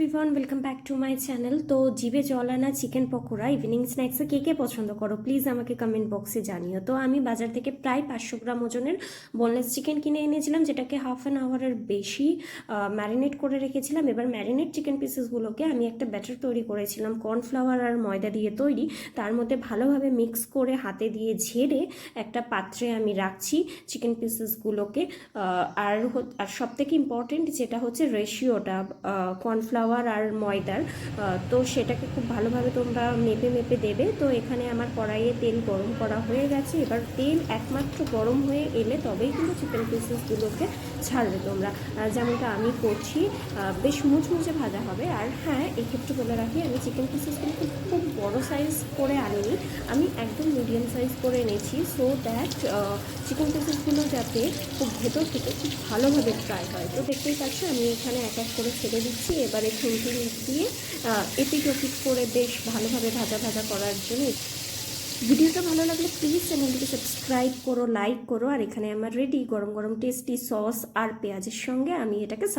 Everyone welcome back to my channel তো জিভে জল আনা চিকেন পকোড়া ইভিনিং স্ন্যাক্সে কে কে পছন্দ করো প্লিজ আমাকে কমেন্ট বক্সে জানিও। তো আমি বাজার থেকে প্রায় পাঁচশো গ্রাম ওজনের বোনলেস চিকেন কিনে এনেছিলাম, যেটাকে হাফ অ্যান আওয়ারের বেশি ম্যারিনেট করে রেখেছিলাম। এবার ম্যারিনেট চিকেন পিসেসগুলোকে আমি একটা ব্যাটার তৈরি করেছিলাম কর্নফ্লাওয়ার আর ময়দা দিয়ে তৈরি। তার মধ্যে ভালোভাবে মিক্স করে হাতে দিয়ে ঝেড়ে একটা পাত্রে আমি রাখছি চিকেন পিসেসগুলোকে আর আর সব থেকে ইম্পর্টেন্ট যেটা হচ্ছে রেশিওটা কর্নফ্লাওয়ার আর ময়দার তো সেটাকে খুব ভালোভাবে তোমরা মেপে মেপে দেবে। তো এখানে আমার কড়াইয়ে তেল গরম করা হয়ে গেছে। এবার তেল একমাত্র গরম হয়ে এলে তবেই কিন্তু চিকেন পিসেসগুলোকে ছাড়বে তোমরা। যেমনটা আমি করছি বেশ মুচমুচে ভাজা হবে। আর হ্যাঁ এক্ষেত্রে বলে রাখি, আমি চিকেন পিসেসগুলো খুব বড় সাইজ করে আনিনি। আমি একদম মিডিয়াম সাইজ করে এনেছি সো দ্যাট চিকেন পিসেসগুলো যাতে খুব ভেতর থেকে খুব ভালোভাবে ফ্রাই হয়। তো দেখতেই পাচ্ছ আমি এখানে এক এক করে ছেড়ে দিচ্ছি। এবারে খুন্তি দিয়ে আহ, এপিট করে বেশ ভালোভাবে ভাজা ভাজা করার জন্য ভিডিওটা ভালো লাগলে প্লিজ চ্যানেলটিকে সাবস্ক্রাইব করো লাইক করো আর এখানে আমার রেডি গরম গরম টেস্টি সস আর পেঁয়াজের সঙ্গে আমি এটাকে সার্ভ